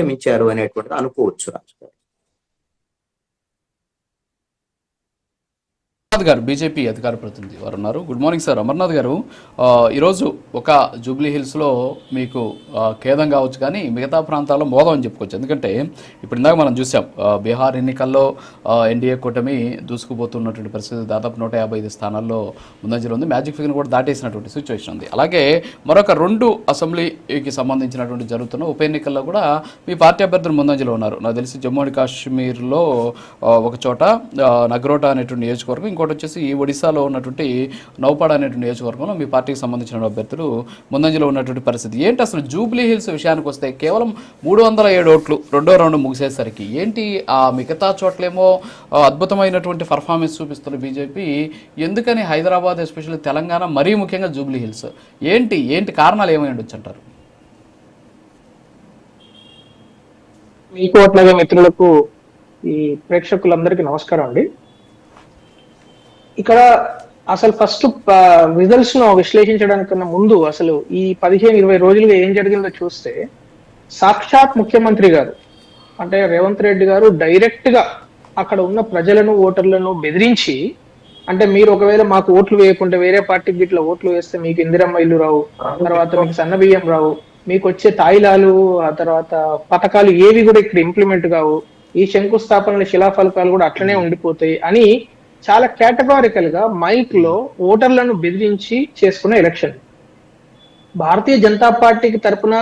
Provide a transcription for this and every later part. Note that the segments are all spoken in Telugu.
అధిగమించారు అనేటువంటిది అనుకోవచ్చు రాజు అమర్నాథ్ గారు బీజేపీ అధికార ప్రతినిధి వారు ఉన్నారు. గుడ్ మార్నింగ్ సార్ అమర్నాథ్ గారు ఈరోజు ఒక జూబ్లీ హిల్స్లో మీకు ఖేదం కావచ్చు కానీ మిగతా ప్రాంతాల్లో మోదం అని చెప్పుకోవచ్చు. ఎందుకంటే ఇప్పుడు ఇందాక మనం చూసాం బీహార్ ఎన్నికల్లో ఎన్డీఏ కూటమి దూసుకుపోతున్నటువంటి పరిస్థితి దాదాపు నూట యాభై ఐదు స్థానాల్లో ముందంజలో ఉంది. మ్యాజిక్ ఫిగర్ కూడా దాటేసినటువంటి సిచ్యువేషన్ ఉంది. అలాగే మరొక రెండు అసెంబ్లీకి సంబంధించినటువంటి జరుగుతున్న ఉప ఎన్నికల్లో కూడా మీ పార్టీ అభ్యర్థులు ముందంజలో ఉన్నారు. నాకు తెలిసి జమ్మూ అండ్ కాశ్మీర్లో ఒక చోట ఆ, నగ్రోటా అనేటువంటి నియోజకవర్గం ఇంకోటి వచ్చేసి ఒడిశాలో ఉన్నటువంటి నౌపాడ అనేటువంటి నియోజకవర్గంలో మీ పార్టీకి సంబంధించిన అభ్యర్థులు ముందంజలో ఉన్నటువంటి పరిస్థితి. ఏంటి అసలు జూబ్లీ హిల్స్ విషయానికి వస్తే కేవలం మూడు వందల ఏడు ఓట్లు రెండో రౌండ్ ముగిసేసరికి ఏంటి ఆ మిగతా చోట్లేమో అద్భుతమైనటువంటి పర్ఫార్మెన్స్ చూపిస్తున్న బీజేపీ? ఎందుకని హైదరాబాద్ ఎస్పెషల్లీ తెలంగాణ మరీ ముఖ్యంగా జూబ్లీ హిల్స్? ఏంటి ఏంటి కారణాలు ఏమై ఉండొచ్చు అంటారు? మీకు అట్లాగే మిత్రులకు ఈ ప్రేక్షకులందరికీ నమస్కారం అండి. ఇక్కడ అసలు ఫస్ట్ రిజల్ట్స్ను విశ్లేషించడానికన్నా ముందు అసలు ఈ పదిహేను ఇరవై రోజులుగా ఏం జరిగిందో చూస్తే సాక్షాత్ ముఖ్యమంత్రి గారు అంటే రేవంత్ రెడ్డి గారు డైరెక్ట్గా అక్కడ ఉన్న ప్రజలను ఓటర్లను బెదిరించి అంటే మీరు ఒకవేళ మాకు ఓట్లు వేయకుంటే వేరే పార్టీకి ఇట్లా ఓట్లు వేస్తే మీకు ఇందిరమ్మ ఇల్లు రావు తర్వాత మీకు సన్న బియ్యం రావు మీకు వచ్చే తాయిలాలు ఆ తర్వాత పథకాలు ఏవి కూడా ఇక్కడ ఇంప్లిమెంట్ కావు ఈ శంకుస్థాపనల శిలాఫలకాలు కూడా అట్లనే ఉండిపోతాయి అని చాలా కేటగారికల్గా మైక్లో ఓటర్లను బెదిరించి చేసుకున్న ఎలక్షన్ భారతీయ జనతా పార్టీకి తరపున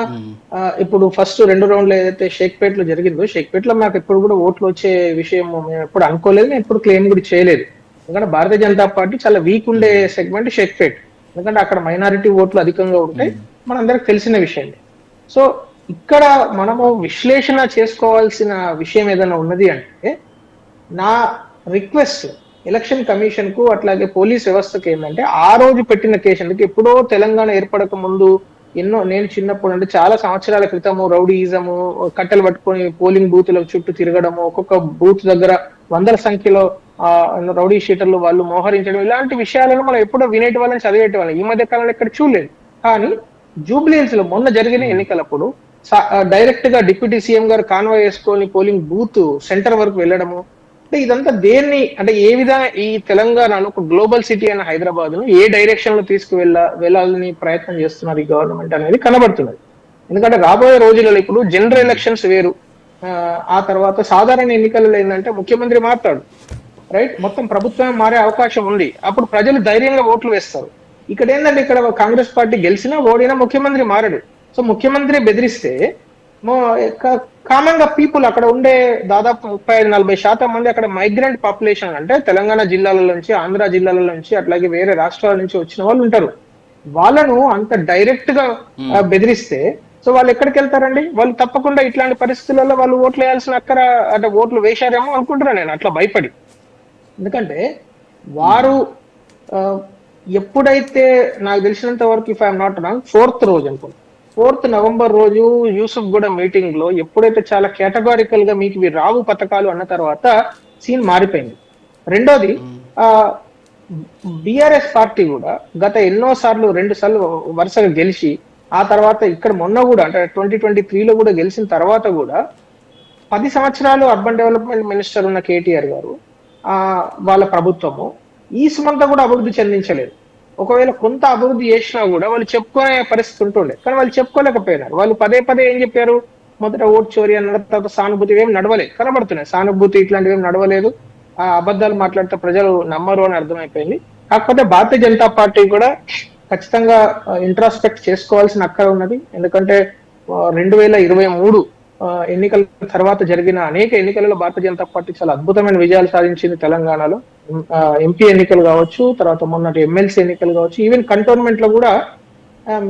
ఇప్పుడు ఫస్ట్ రెండు రౌండ్లు ఏదైతే షేక్పేట్లో జరిగిందో షేక్పేట్లో మాకు ఎప్పుడు కూడా ఓట్లు వచ్చే విషయం మేము ఎప్పుడు అనుకోలేదు నేను ఎప్పుడు క్లెయిమ్ కూడా చేయలేదు. ఎందుకంటే భారతీయ జనతా పార్టీ చాలా వీక్ ఉండే సెగ్మెంట్ షేక్పేట్ ఎందుకంటే అక్కడ మైనారిటీ ఓట్లు అధికంగా ఉంటాయి మనందరికి తెలిసిన విషయం. సో ఇక్కడ మనము విశ్లేషణ చేసుకోవాల్సిన విషయం ఏదైనా ఉన్నది అంటే నా రిక్వెస్ట్ ఎలక్షన్ కమిషన్కు అట్లాగే పోలీస్ వ్యవస్థకు ఏంటంటే ఆ రోజు పెట్టిన కేసులకు ఎప్పుడో తెలంగాణ ఏర్పడక ముందు ఎన్నో నేను చిన్నప్పుడు అంటే చాలా సంవత్సరాల క్రితము రౌడీయిజము కట్టెలు పట్టుకొని పోలింగ్ బూత్ల చుట్టూ తిరగడము ఒక్కొక్క బూత్ దగ్గర వందల సంఖ్యలో ఆ రౌడీ షీటర్లు వాళ్ళు మోహరించడం ఇలాంటి విషయాలను మనం ఎప్పుడో వినేటి వాళ్ళని చదివేటి వాళ్ళని ఈ మధ్య కాలంలో ఇక్కడ చూడలేదు. కానీ జూబ్లీహిల్స్లో మొన్న జరిగిన ఎన్నికలప్పుడు డైరెక్ట్గా డిప్యూటీ సీఎం గారు కాన్వాయ్ వేసుకొని పోలింగ్ బూత్ సెంటర్ వరకు వెళ్ళడము అంటే ఇదంతా దేన్ని అంటే ఏ విధంగా ఈ తెలంగాణను ఒక గ్లోబల్ సిటీ అయిన హైదరాబాద్ను ఏ డైరెక్షన్లో తీసుకువెళ్ళ వెళ్ళాలని ప్రయత్నం చేస్తున్నారు ఈ గవర్నమెంట్ అనేది కనబడుతున్నది. ఎందుకంటే రాబోయే రోజులలో ఇప్పుడు జనరల్ ఎలక్షన్స్ వేరు. ఆ, తర్వాత సాధారణ ఎన్నికలలో ఏంటంటే ముఖ్యమంత్రి మారుతాడు. రైట్? మొత్తం ప్రభుత్వం మారే అవకాశం ఉంది. అప్పుడు ప్రజలు ధైర్యంగా ఓట్లు వేస్తారు. ఇక్కడ ఏంటంటే ఇక్కడ కాంగ్రెస్ పార్టీ గెలిచినా ఓడినా ముఖ్యమంత్రి మారడు. సో ముఖ్యమంత్రి బెదిరిస్తే కామన్గా పీపుల్ అక్కడ ఉండే దాదాపు ముప్పై ఐదు నలభై శాతం మంది అక్కడ మైగ్రెంట్ పాపులేషన్ అంటే తెలంగాణ జిల్లాల నుంచి ఆంధ్ర జిల్లాల నుంచి అట్లాగే వేరే రాష్ట్రాల నుంచి వచ్చిన వాళ్ళు ఉంటారు. వాళ్ళను అంత డైరెక్ట్గా ఆ, బెదిరిస్తే సో వాళ్ళు ఎక్కడికి వెళ్తారండి? వాళ్ళు తప్పకుండా ఇట్లాంటి పరిస్థితులలో వాళ్ళు ఓట్లు వేయాల్సిన అక్కర అంటే ఓట్లు వేశారేమో అనుకుంటున్నా నేను అట్లా భయపడి. ఎందుకంటే వారు ఎప్పుడైతే నాకు తెలిసినంత వరకు if I'm not wrong fourth రోజు అనుకుంటా. ఫోర్త్ నవంబర్ రోజు యూసుఫ్ గూడ మీటింగ్లో ఎప్పుడైతే చాలా కేటగారికల్గా మీకు ఇవి రావు పథకాలు అన్న తర్వాత సీన్ మారిపోయింది. రెండోది ఆ బిఆర్ఎస్ పార్టీ కూడా గత ఎన్నో సార్లు రెండు సార్లు వరుసగా గెలిచి ఆ తర్వాత ఇక్కడ మొన్న కూడా అంటే ట్వంటీ ట్వంటీ త్రీలో కూడా గెలిచిన తర్వాత కూడా పది సంవత్సరాలు అర్బన్ డెవలప్మెంట్ మినిస్టర్ ఉన్న కేటీఆర్ గారు ఆ వాళ్ళ ప్రభుత్వము ఈ సుమంతా కూడా అభివృద్ధి చెందించలేదు. ఒకవేళ కొంత అభివృద్ధి చేసినా కూడా వాళ్ళు చెప్పుకునే పరిస్థితి ఉంటుండే. కానీ వాళ్ళు చెప్పుకోలేకపోయినారు. వాళ్ళు పదే పదే ఏం చెప్పారు? మొదట ఓట్ చోరీ అన్న తర్వాత సానుభూతి ఏం నడవలేదు. కనబడుతున్నాయి. సానుభూతి ఇట్లాంటివి ఏం నడవలేదు. ఆ అబద్ధాలు మాట్లాడితే ప్రజలు నమ్మరు అని అర్థమైపోయింది. కాకపోతే భారతీయ జనతా పార్టీ కూడా ఖచ్చితంగా ఇంట్రాస్పెక్ట్ చేసుకోవాల్సిన అక్కడ ఉన్నది. ఎందుకంటే రెండు వేల ఇరవై మూడు ఎన్నికల తర్వాత జరిగిన అనేక ఎన్నికలలో భారతీయ జనతా పార్టీ చాలా అద్భుతమైన విజయాలు సాధించింది తెలంగాణలో. ఎంపీ ఎన్నికలు కావచ్చు తర్వాత మొన్నటి ఎమ్మెల్సీ ఎన్నికలు కావచ్చు ఈవెన్ కంటోన్మెంట్లో కూడా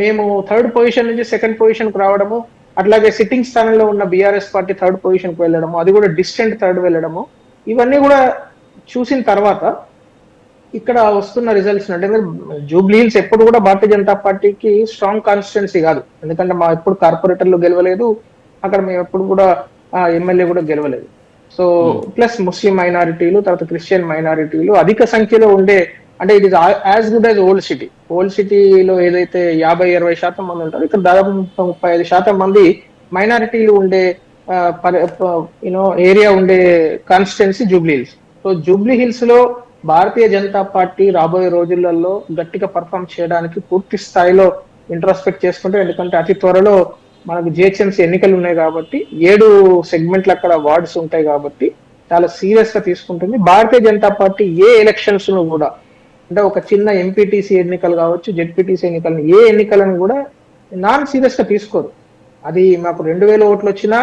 మేము థర్డ్ పొజిషన్ నుంచి సెకండ్ పొజిషన్కు రావడము అట్లాగే సిట్టింగ్ స్థానంలో ఉన్న బీఆర్ఎస్ పార్టీ థర్డ్ పొజిషన్కు వెళ్ళడము అది కూడా డిస్టెంట్ థర్డ్ వెళ్ళడము ఇవన్నీ కూడా చూసిన తర్వాత ఇక్కడ వస్తున్న రిజల్ట్స్ అంటే జూబ్లీ హిల్స్ ఎప్పుడు కూడా భారతీయ జనతా పార్టీకి స్ట్రాంగ్ కాన్స్టిట్యున్సీ కాదు. ఎందుకంటే మా ఎప్పుడు కార్పొరేటర్లు గెలవలేదు అక్కడ మేము ఎప్పుడు కూడా ఎమ్మెల్యే కూడా గెలవలేదు. సో ప్లస్ ముస్లిం మైనారిటీలు తర్వాత క్రిస్టియన్ మైనారిటీలు అధిక సంఖ్యలో ఉండే అంటే it is as good as old city old సిటీలో ఏదైతే యాభై ఇరవై శాతం మంది ఉంటారో ఇక్కడ దాదాపు ముప్పై ముప్పై ఐదు శాతం మంది మైనారిటీలు ఉండే యూనో ఏరియా ఉండే కాన్స్టిట్యున్సీ జూబ్లీ హిల్స్ సో జూబ్లీ హిల్స్లో భారతీయ జనతా పార్టీ రాబోయే రోజులలో గట్టిగా పర్ఫామ్ చేయడానికి పూర్తి స్థాయిలో ఇంట్రాస్పెక్ట్ చేసుకుంటే ఎందుకంటే అతి త్వరలో మనకు జిహెచ్ఎంసీ ఎన్నికలు ఉన్నాయి కాబట్టి ఏడు సెగ్మెంట్లు అక్కడ వార్డ్స్ ఉంటాయి కాబట్టి చాలా సీరియస్గా తీసుకుంటుంది. భారతీయ జనతా పార్టీ ఏ ఎలక్షన్స్ను కూడా అంటే ఒక చిన్న ఎంపీటీసీ ఎన్నికలు కావచ్చు జెడ్పీటీసీ ఎన్నికలను ఏ ఎన్నికలను కూడా నాన్ సీరియస్గా తీసుకోరు. అది మాకు రెండు వేల ఓట్లు వచ్చినా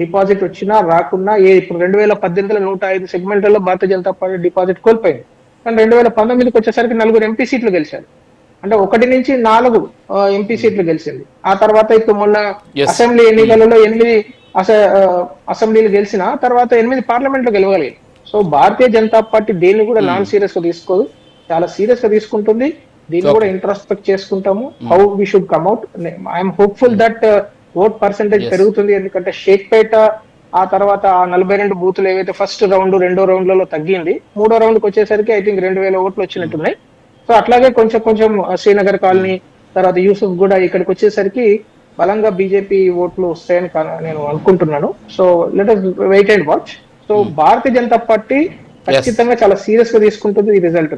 డిపాజిట్ వచ్చినా రాకున్నా ఏ ఇప్పుడు రెండు వేల పద్దెనిమిదిలో నూట ఐదు సెగ్మెంట్లలో భారతీయ జనతా పార్టీ డిపాజిట్ కోల్పోయింది. కానీ రెండు వేల పంతొమ్మిదికి వచ్చేసరికి నలుగురు ఎంపీ సీట్లు గెలిచారు. అంటే ఒకటి నుంచి నాలుగు ఎంపీ సీట్లు గెలిచింది. ఆ తర్వాత ఇప్పుడు మొన్న. అసెంబ్లీ ఎన్నికలలో ఎనిమిది అసెంబ్లీలు గెలిచిన తర్వాత ఎనిమిది పార్లమెంట్లో గెలవగలిగింది సో భారతీయ జనతా పార్టీ దేన్ని కూడా నాన్ సీరియస్గా తీసుకోదు. చాలా సీరియస్గా తీసుకుంటుంది. దీన్ని కూడా ఇంట్రాస్పెక్ట్ చేసుకుంటాము. How we should come at I'm hopeful that vote percentage పెరుగుతుంది. ఎందుకంటే షేక్పేట ఆ తర్వాత ఆ నలభై రెండు బూతులు ఏవైతే ఫస్ట్ రౌండ్ రెండో రౌండ్లలో తగ్గింది మూడో రౌండ్కి వచ్చేసరికి ఐ థింక్ రెండు వేల ఓట్లు వచ్చినట్టున్నాయి. సో అట్లాగే కొంచెం కొంచెం శ్రీనగర్ కాలనీ తర్వాత యూసుఫ్ కూడా ఇక్కడికి వచ్చేసరికి బలంగా బీజేపీ ఓట్లు వస్తాయని నేను అనుకుంటున్నాను. So let wait and watch so Bharatiya Janata Party ఖచ్చితంగా చాలా సీరియస్గా తీసుకుంటుంది ఈ రిజల్ట్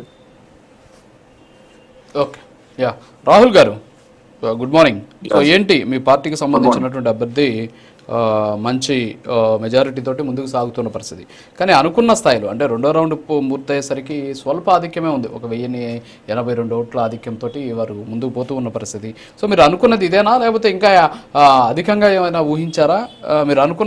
ఓకే యా రాహుల్ గారు గుడ్ మార్నింగ్ సో ఏంటి మీ పార్టీకి సంబంధించినటువంటి అభ్యర్థి మంచి మెజారిటీ తోటి ముందుకు సాగుతున్న పరిస్థితి. కానీ అనుకున్న స్థాయిలో అంటే రెండో రౌండ్ పూర్తయ్యేసరికి స్వల్ప ఆధిక్యమే ఉంది. ఒక వెయ్యిన్ని ఎనభై రెండు ఓట్ల ఆధిక్యంతో వారు ముందుకు పోతూ ఉన్న పరిస్థితి. సో మీరు అనుకున్నది ఇదేనా? లేకపోతే ఇంకా అధికంగా ఏమైనా ఊహించారా? మీరు అనుకున్న